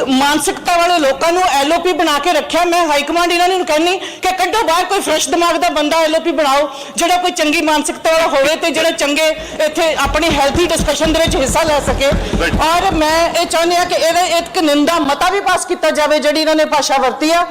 ਮਾਨਸਿਕਤਾ ਵਾਲੇ ਲੋਕਾਂ ਨੂੰ ਐਲਓਪੀ ਬਣਾ ਕੇ ਰੱਖਿਆ। ਮੈਂ ਹਾਈ ਕਮਾਂਡ ਇਹਨਾਂ ਨੂੰ ਕਹਿੰਨੀ ਕਿ ਕੱਢੋ ਬਾਹਰ ਕੋਈ ਫਰੈਸ਼ ਦਿਮਾਗ ਦਾ ਬੰਦਾ ਐਲਓਪੀ ਬਣਾਓ ਜਿਹੜਾ ਕੋਈ ਚੰਗੀ ਮਾਨਸਿਕਤਾ ਵਾਲਾ ਹੋਵੇ ਤੇ ਜਿਹੜਾ ਚੰਗੇ ਇੱਥੇ ਆਪਣੀ ਹੈਲਥੀ ਡਿਸਕਸ਼ਨ ਦੇ ਵਿੱਚ ਹਿੱਸਾ ਲੈ ਸਕੇ। ਔਰ ਮੈਂ ਇਹ ਚਾਹੁੰਦੀ ਆ ਕਿ ਇਹਦੇ ਇੱਕ ਨਿੰਦਾ ਮਤਾ ਵੀ ਪਾਸ ਕੀਤਾ ਜਾਵੇ ਜਿਹੜੀ ਇਹਨਾਂ ਨੇ ਭਾਸ਼ਾ ਵਰਤੀ ਆ।